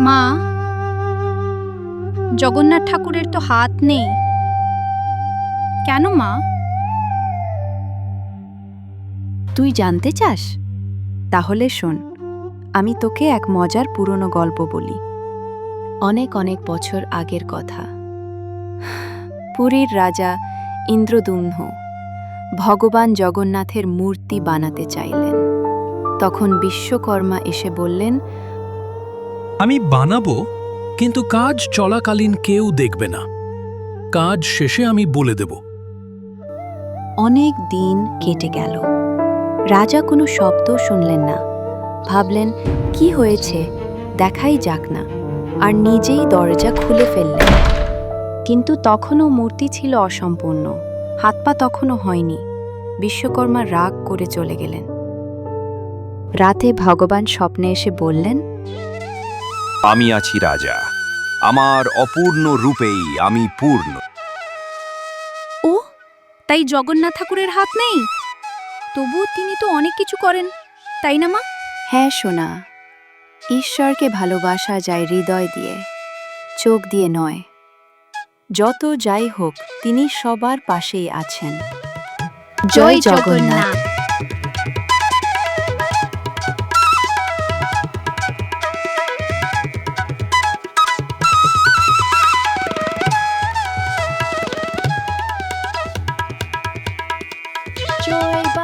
মা, জগন্নাথ ঠাকুরের তো হাত নেই। কেন মা? তুই জানতে চাস? তাহলে শোন, আমি তোকে এক মজার পুরনো গল্প বলি। অনেক অনেক বছর আগের কথা। পুরীর রাজা ইন্দ্রদুম্ন ভগবান জগন্নাথের মূর্তি বানাতে চাইলেন। তখন বিশ্বকর্মা এসে বললেন আমি বানাবো, কিন্তু কাজ চলাকালীন কেউ দেখবে না। কাজ শেষে আমি বলে দেব। অনেক দিন কেটে গেল। রাজা কোনো শব্দ শুনলেন না। ভাবলেন, কি হয়েছে? দেখাই যাক না। আর নিজেই দরজা খুলে ফেললেন। কিন্তু তখনও মূর্তি ছিল অসম্পূর্ণ। হাত পা তখনও হয়নি। বিশ্বকর্মা রাগ করে চলে গেলেন। রাতে ভগবান স্বপ্নে এসে বললেন আমি আছি রাজা। আমার অপূর্ণ রূপেই আমি পূর্ণ। ও তাই জগন্নাথ ঠাকুরের হাত নেই? তবুও তিনি তো অনেক কিছু করেন তাই না মা? হ্যাঁ সোনা ঈশ্বরকে ভালোবাসা যায় হৃদয় দিয়ে চোখ দিয়ে নয়। যত যাই হোক তিনি সবার পাশেই আছেন। জয় জগন্নাথ। joy.